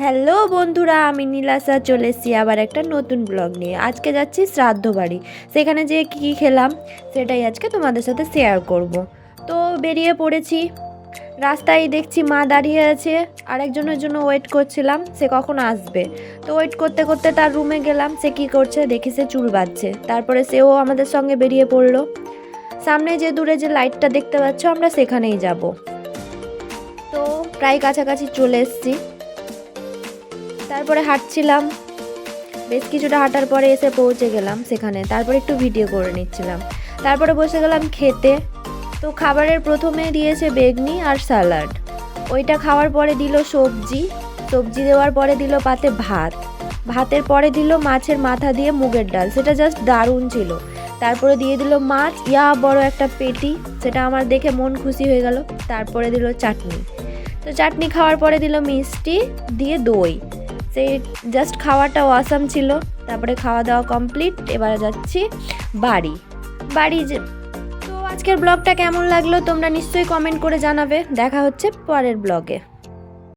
Hello বন্ধুরা, আমি নীলাসা চলে এসেছি আবার একটা নতুন ব্লগ নিয়ে। আজকে যাচ্ছি শ্রাদ্ধ বাড়ি। সেখানে যে কী খেলাম, সেটাই আজকে তোমাদের সাথে শেয়ার করব। তো বেরিয়ে পড়েছি। রাস্তায় দেখছি মা দাঁড়িয়ে আছে, আরেকজনের জন্য ওয়েট করছিলাম, সে কখন আসবে? তো ওয়েট করতে করতে তার রুমে গেলাম, সে কি করছে, দেখি সে চুল বাঁধছে। তারপরে সেও আমাদের সঙ্গে বেরিয়ে পড়ল। সামনে যে দূরে যে লাইটটা দেখতে পাচ্ছ, আমরা সেখানেই যাব। তো প্রায় কাছাকাছি চলে এসেছি। তারপরে হাঁটছিলাম। বেশ কিছুটা হাঁটার পরে এসে পৌঁছে গেলাম সেখানে। তারপরে একটু ভিডিও করে নিচ্ছিলাম। তারপরে বসে গেলাম খেতে। তো খাবারের প্রথমে দিয়েছে বেগনি আর স্যালাড। ওইটা খাওয়ার পরে দিল সবজি। সবজি দেওয়ার পরে দিল পাতে ভাত। ভাতের পরে দিল মাছের মাথা দিয়ে মুগের ডাল। সেটা জাস্ট দারুণ ছিল। তারপরে দিয়ে দিল মাছ। ইয়া বড় একটা পেটি। সেটা আমার দেখে মন খুশি হয়ে গেল। তারপরে দিল চাটনি। তো চাটনি খাওয়ার পরে দিল মিষ্টি, দিয়ে দই। সেই জাস্ট খাওয়াটা অসাম ছিল। তারপরে খাওয়া দাওয়া কমপ্লিট এবারে যাচ্ছি বাড়ি। বাড়ি যে তো আজকের ব্লগটা কেমন লাগল তোমরা নিশ্চয়ই কমেন্ট করে জানাবে। দেখা হচ্ছে পরের ব্লগে